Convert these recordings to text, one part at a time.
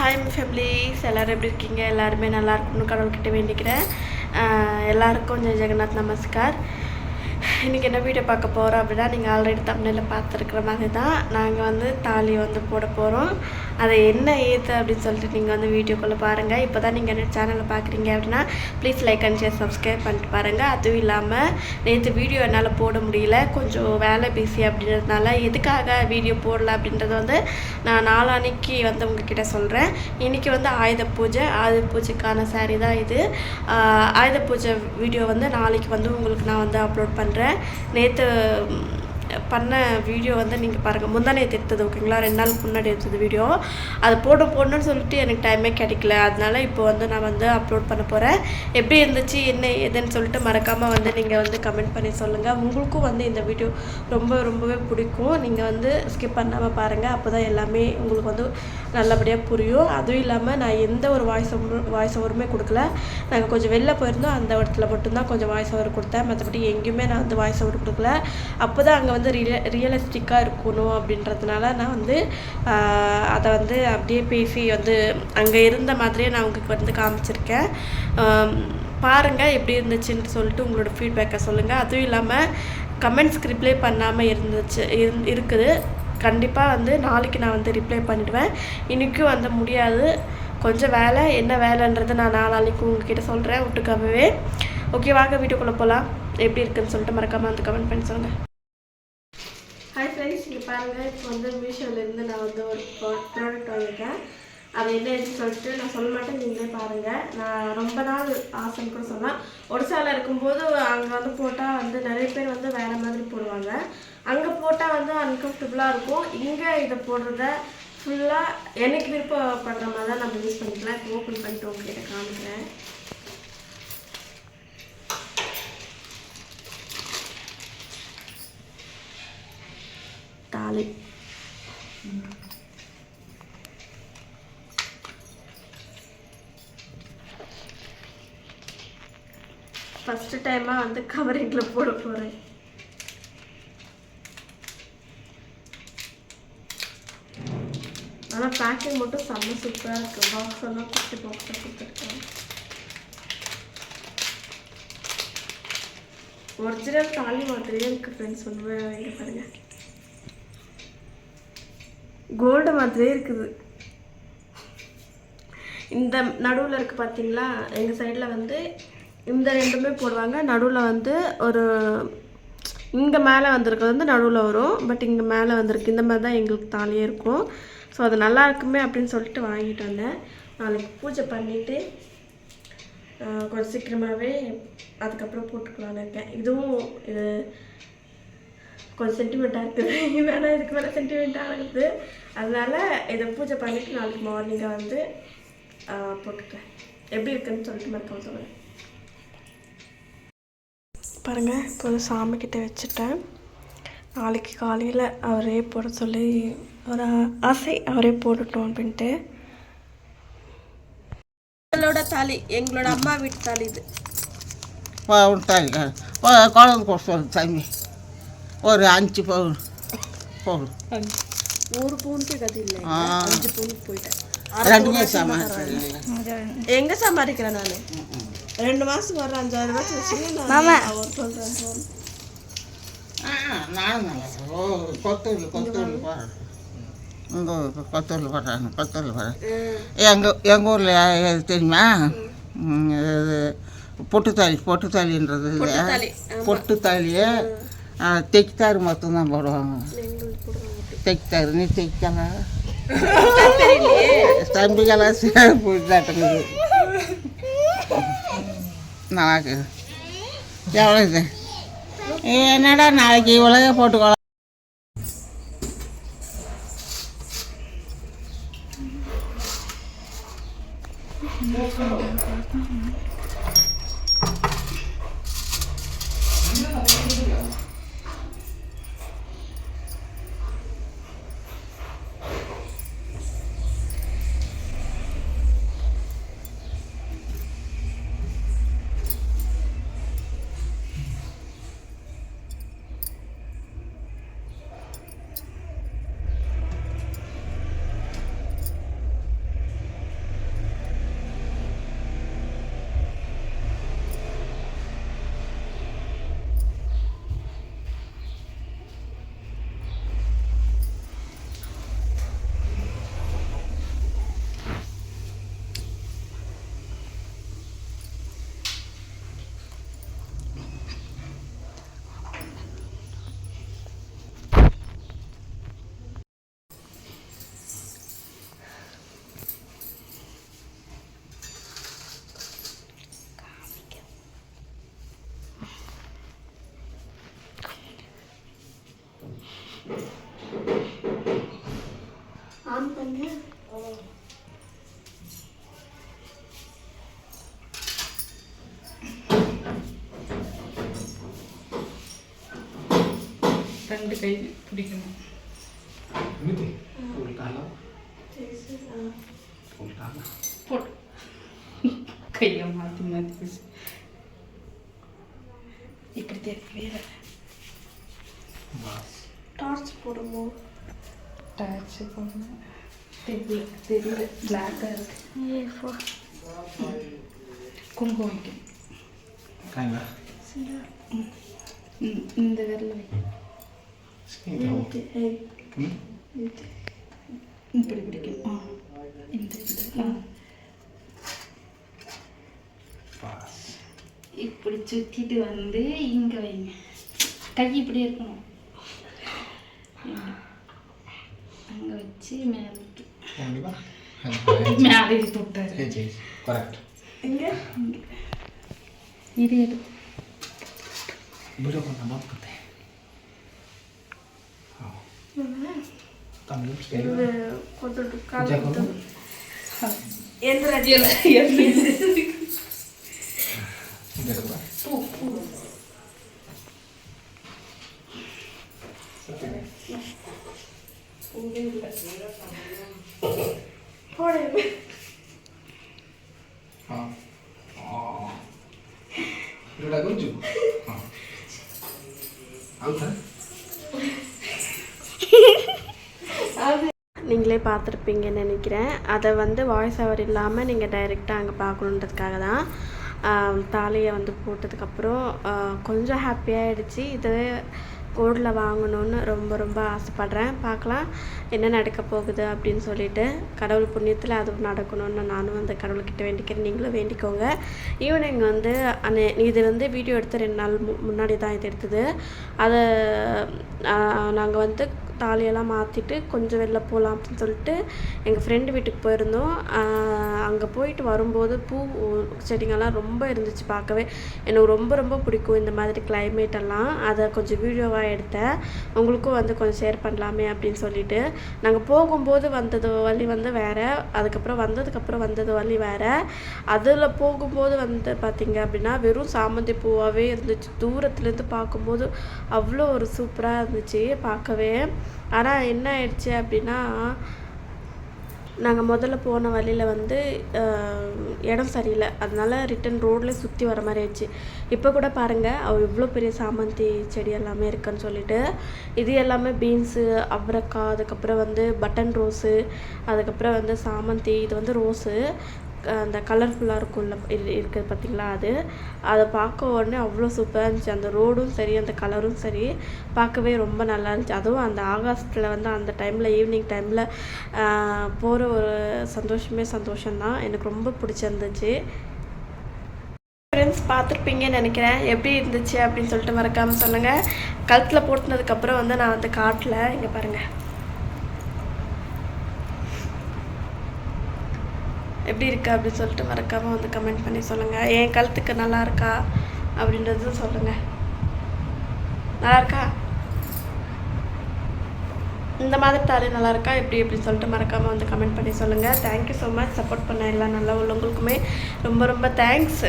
Hi families எல்லோரும் எப்படி இருக்கீங்க? எல்லாருமே நல்லா இருக்கணும்னு கடவுள்கிட்ட வேண்டிக்கிறேன். எல்லாருக்கும் ஜெய் ஜெகநாத் நமஸ்கார். இன்றைக்கி என்ன வீடியோ பார்க்க போகிறோம் அப்படின்னா நீங்கள் ஆல்ரெடி தமிழில் பார்த்துருக்குற மாதிரி தான். நாங்கள் வந்து தாலி வந்து போட போகிறோம் அதை என்ன ஏது அப்படின்னு சொல்லிட்டு நீங்கள் வந்து வீடியோக்குள்ளே பாருங்கள் இப்போ தான் நீங்கள் என்ன சேனலை பார்க்குறீங்க அப்படின்னா please like and share subscribe பண்ணிட்டு பாருங்கள் அதுவும் இல்லாமல் நேற்று வீடியோ என்னால் போட முடியல. கொஞ்சம் வேலை பிஸி அப்படின்றதுனால எதுக்காக வீடியோ போடல அப்படின்றத வந்து நான் நாளான்னைக்கு வந்து உங்ககிட்ட சொல்கிறேன் இன்றைக்கி வந்து ஆயுத பூஜை. ஆயுத பூஜைக்கான saree தான் இது. ஆயுத பூஜை வீடியோ வந்து நாளைக்கு வந்து உங்களுக்கு நான் வந்து அப்லோட் பண்ணுறேன் நேற்று பண்ண வீடியோ வந்து நீங்கள் பாருங்கள் முந்தா தெரித்தது எடுத்தது ஓகேங்களா? ரெண்டு நாளுக்கு முன்னாடி எடுத்தது வீடியோ. அது போட போடணும்னு சொல்லிட்டு எனக்கு டைமே கிடைக்கல. அதனால இப்போ வந்து நான் வந்து அப்லோட் பண்ண போகிறேன் எப்படி இருந்துச்சு என்ன ஏதுன்னு சொல்லிட்டு மறக்காமல் வந்து நீங்கள் வந்து கமெண்ட் பண்ணி சொல்லுங்கள் உங்களுக்கும் வந்து இந்த வீடியோ ரொம்ப ரொம்பவே பிடிக்கும். நீங்கள் வந்து ஸ்கிப் பண்ணாமல் பாருங்கள் அப்போ தான் எல்லாமே உங்களுக்கு வந்து நல்லபடியாக புரியும். அதுவும் இல்லாமல் நான் எந்த ஒரு வாய்ஸ் வாய்ஸ் ஓவருமே கொடுக்கல. நாங்கள் கொஞ்சம் வெளில போயிருந்தோம். அந்த இடத்துல மட்டும்தான் கொஞ்சம் வாய்ஸ் ஓவர் கொடுத்தேன். மற்றபடி எங்கேயுமே நான் வந்து வாய்ஸ் ஓவர் கொடுக்கல. அப்போ தான் அங்கே வந்து ரிய ரியலிஸ்டிக்காக இருக்கணும் அப்படின்றதுனால நான் வந்து அதை வந்து அப்படியே பேசி வந்து அங்கே இருந்த மாதிரியே நான் உங்களுக்கு வந்து காமிச்சிருக்கேன். பாருங்கள் எப்படி இருந்துச்சுன்னு சொல்லிட்டு உங்களோட ஃபீட்பேக்கை சொல்லுங்கள் அதுவும் இல்லாமல் கமெண்ட்ஸ்க்கு ரிப்ளை பண்ணாமல் இருந்துச்சு இருந் இருக்குது. கண்டிப்பாக வந்து நாளைக்கு நான் வந்து ரிப்ளை பண்ணிவிடுவேன் இன்றைக்கும் வந்து முடியாது. கொஞ்சம் வேலை என்ன வேலைன்றதை நான் நாளைக்கு உங்ககிட்ட சொல்கிறேன் விட்டுக்காமவே ஓகே வாங்க வீட்டுக்குள்ளே போகலாம் எப்படி இருக்குதுன்னு சொல்லிட்டு மறக்காமல் வந்து கமெண்ட் பண்ணி சொல்லுங்கள் ஹாய் ஃப்ரெண்ட்ஸ் இங்கே பாருங்கள் இப்போ வந்து மீஷோலேருந்து நான் வந்து ஒரு ப்ராடக்ட் வாங்கியிருக்கேன். அது என்ன ஏதுன்னு சொல்லிட்டு நான் சொல்ல மாட்டேன். நீங்களே பாருங்கள் நான் ரொம்ப நாள் ஆசைன்னு கூட சொல்லலாம். ஒடிசாவில் இருக்கும்போது அங்கே வந்து போட்டால் வந்து நிறைய பேர் வந்து வேறு மாதிரி போடுவாங்க. அங்கே போட்டால் வந்து அன்கம்ஃபர்டபுளாக இருக்கும். இங்கே இதை போடுறத ஃபுல்லாக எனக்கு விருப்பப்படுற மாதிரி தான் நம்ம யூஸ் பண்ணிக்கலாம். இப்போ ஓப்பன் பண்ணிட்டு உங்ககிட்ட காமிக்கிறேன். தாலி ஃபஸ்ட்டு டைமாக வந்து கவரிங்கில் போட போகிறேன் ஆனால் பேக்கிங் மட்டும் செம்ம சூப்பராக இருக்குது பாக்ஸ் எல்லாம் குட்டி பாக்ஸாக கொடுத்துருக்காங்க ஒரிஜினல் தாலி மாதிரியே இருக்குது ஃப்ரெண்ட்ஸ் ஒன்று இங்கே பாருங்கள் கோல்டு மாதிரியே இருக்குது. இந்த நடுவில் இருக்கு பார்த்தீங்களா எங்கள் சைடில் வந்து இந்த ரெண்டுமே போடுவாங்க. நடுவில் வந்து ஒரு இங்கே மேலே வந்திருக்கிறது வந்து நடுவில் வரும். பட் இங்கே மேலே வந்திருக்கு. இந்த மாதிரி தான் எங்களுக்கு தாலியே இருக்கும். ஸோ அது நல்லா இருக்குமே அப்படின்னு சொல்லிட்டு வாங்கிட்டு வந்தேன். நாளைக்கு பூஜை பண்ணிவிட்டு கொஞ்சம் சீக்கிரமாகவே அதுக்கப்புறம் போட்டுக்கலான்னு இருக்கேன். இதுவும் இது கொஞ்சம் சென்டிமெண்ட்டாக இருக்குது வேணா இதுக்கு மேலே சென்டிமெண்ட்டாக இருக்குது அதனால் இதை பூஜை பண்ணிட்டு நாளைக்கு மார்னிங்காக வந்து போட்டுக்கிறேன் எப்படி இருக்குன்னு சொல்லிட்டு மறக்காம சொல்லுங்கள் பாருங்கள் இப்போ ஒரு சாமிக்கிட்ட வச்சுட்டேன். நாளைக்கு காலையில் அவரே போட சொல்லி ஒரு ஆசை அவரே போட்டுட்டோம் அப்படின்ட்டு. எங்களோட தாலி எங்களோட அம்மா வீட்டு தாலி இது. தாலி. குழந்தை தண்ணி ஒரு அஞ்சு பவுன் பவுன் ஒரு பவுனுக்கு கதி இல்லை. அஞ்சு பவுனுக்கு போயிட்டேன். ரெண்டுமே சம எங்க சம்பாதிக்கிறேன் நான்? ரெண்டு மாசத்துக்கு வர அஞ்சாயிரம் ரூபாய் வச்சு நான். நானும் ஓ கொத்தூரில் கொத்தூரில் போகிறேன் இங்கே கொத்தூரில் போடுறாங்க கொத்தூரில் போகிறேன் எங்கள் எங்கள் ஊரில் தெரியுமா? இது பொட்டுத்தாலி பொட்டுத்தாலின்றது பொட்டுத்தாலி, பொட்டுத்தாலியை. தைக்கித்தாரு மட்டும்தான் போடுவாங்க தைக்கித்தாரு நீ தைக்கல தம்பிக்கெல்லாம் போட்டுங்கிறது நாளாக்கு எவ்வளோ இது என்னடா நாளைக்கு இவ்வளோ போட்டுக்கோ ரெண்டு கை பிடிக்கணும் போட்டு கையை மாற்றி மாற்றி இப்படி தெரியும் வேற டார்ச் போடும்போது டார்ச் போடணும் தெரியல தெரியல பிளாக்காக இருக்கு குங்குமம் வைக்கணும் இந்த விரல? இப்படி பிடிக்கணும் ஆ இந்த. இப்படி சுற்றிட்டு வந்து இங்கே வைங்க கை இப்படி இருக்கணும் அங்கே வச்சு மேலே ಮ್ಯಾಲೆ ಇಟ್ಬಿಡ್ತಾರೆ ಕರೆಕ್ಟ್ ಹಿಂಗೆ? ನಮ್ಮ நீங்களே பார்த்துருப்பீங்கன்னு நினைக்கிறேன். அதை வந்து வாய்ஸ் ஓவர் இல்லாமல் நீங்கள் டைரெக்டாக அங்கே பார்க்கணுன்றதுக்காக தான் தாலியை வந்து போட்டதுக்கப்புறம் கொஞ்சம் ஹாப்பியாகிடுச்சு இது கோல்டில் வாங்கணும்னு ரொம்ப ரொம்ப ஆசைப்பட்றேன். பார்க்கலாம் என்ன நடக்க போகுது அப்படின்னு சொல்லிட்டு கடவுள் புண்ணியத்தில் அது நடக்கணும்னு நானும் அந்த கடவுள்கிட்ட வேண்டிக்கிறேன். நீங்களும் வேண்டிக்கோங்க. ஈவினிங் வந்து அன்னை இது வந்து வீடியோ எடுத்து ரெண்டு நாள் மு முன்னாடி தான் இது எடுத்தது. அதை நாங்கள் வந்து தாலியெல்லாம் மாற்றிட்டு கொஞ்சம் வெளில போகலாம் அப்படின்னு சொல்லிட்டு எங்கள் ஃப்ரெண்டு வீட்டுக்கு போயிருந்தோம். அங்கே போயிட்டு வரும்போது பூ செடிங்கெல்லாம் ரொம்ப இருந்துச்சு பார்க்கவே. எனக்கு ரொம்ப ரொம்ப பிடிக்கும் இந்த மாதிரி கிளைமேட் எல்லாம். அதை கொஞ்சம் வீடியோவாக எடுத்தேன். உங்களுக்கும் வந்து கொஞ்சம் ஷேர் பண்ணலாமே அப்படின்னு சொல்லிட்டு. நாங்கள் போகும்போது வந்தது வழி வந்து வேறு. அதுக்கப்புறம் வந்ததுக்கப்புறம் வந்தது வழி வேறு. அதில் போகும்போது வந்து பார்த்திங்க அப்படின்னா வெறும் சாமந்தி பூவாகவே இருந்துச்சு. தூரத்துலேருந்து பார்க்கும்போது அவ்வளோ ஒரு சூப்பராக இருந்துச்சு பார்க்கவே. ஆனால் என்ன ஆயிடுச்சு அப்படின்னா நாங்கள் முதல்ல போன வழியில் வந்து இடம் சரியில்லை. அதனால ரிட்டன் ரோட்ல சுற்றி வர மாதிரி ஆயிடுச்சு. இப்போ கூட பாருங்கள் அவ இவ்வளோ பெரிய சாமந்தி செடி எல்லாமே இருக்குன்னு சொல்லிட்டு இது எல்லாமே பீன்ஸு அவரைக்காய் அதுக்கப்புறம் வந்து பட்டன் ரோஸு அதுக்கப்புறம் வந்து சாமந்தி இது வந்து ரோஸு அந்த கலர்ஃபுல்லாக இருக்கும்ல இருக்குது பார்த்தீங்களா அது? அதை பார்க்க உடனே அவ்வளோ சூப்பராக இருந்துச்சு. அந்த ரோடும் சரி அந்த கலரும் சரி பார்க்கவே ரொம்ப நல்லா இருந்துச்சு. அதுவும் அந்த ஆகாசத்தில் வந்து அந்த டைமில் ஈவினிங் டைமில் போகிற ஒரு சந்தோஷமே சந்தோஷம்தான். எனக்கு ரொம்ப பிடிச்சிருந்துச்சு. ஃப்ரெண்ட்ஸ் பார்த்துருப்பீங்கன்னு நினைக்கிறேன். எப்படி இருந்துச்சு அப்படின்னு சொல்லிட்டு மறக்காமல் சொல்லுங்கள் கழுத்தில் போட்டுனதுக்கப்புறம் வந்து நான் வந்து காட்டில். இங்கே பாருங்கள் எப்படி இருக்கு அப்படின்னு சொல்லிட்டு மறக்காமல் வந்து கமெண்ட் பண்ணி சொல்லுங்கள் என் கழுத்துக்கு நல்லா இருக்கா? அப்படின்றதும் சொல்லுங்கள் நல்லா இருக்கா? இந்த மாதிரி தாலி நல்லா இருக்கா? எப்படி எப்படி சொல்லிட்டு மறக்காமல் வந்து கமெண்ட் பண்ணி சொல்லுங்கள் தேங்க்யூ ஸோ மச் சப்போர்ட் பண்ண எல்லா நல்ல உள்ளவங்களுக்குமே ரொம்ப ரொம்ப தேங்க்ஸ்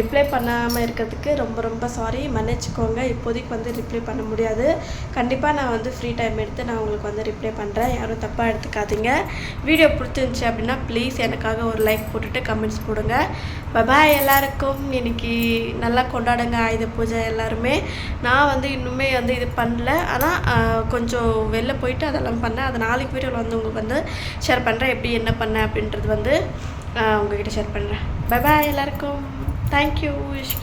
ரிப்ளை பண்ணாமல் இருக்கிறதுக்கு ரொம்ப ரொம்ப சாரி மன்னிச்சுக்கோங்க. இப்போதைக்கு வந்து ரிப்ளை பண்ண முடியாது. கண்டிப்பாக நான் வந்து ஃப்ரீ டைம் எடுத்து நான் உங்களுக்கு வந்து ரிப்ளை பண்ணுறேன் யாரும் தப்பாக எடுத்துக்காதீங்க. வீடியோ பிடிச்சிருந்துச்சி அப்படின்னா ப்ளீஸ் எனக்காக ஒரு லைக் போட்டுட்டு கமெண்ட்ஸ் போடுங்க. பபாய் எல்லாருக்கும். இன்னைக்கு நல்லா கொண்டாடுங்க ஆயுத பூஜை எல்லாருமே. நான் வந்து இன்னுமே வந்து இது பண்ணல. ஆனால் கொஞ்சம் வெளில போயிட்டு அதெல்லாம் பண்ணேன். அதை நாளைக்கு வீடியோவில் வந்து உங்களுக்கு வந்து ஷேர் பண்ணுறேன் எப்படி என்ன பண்ணேன் அப்படின்றது வந்து உங்ககிட்ட ஷேர் பண்ணுறேன் பபாய் எல்லாருக்கும். thank you wish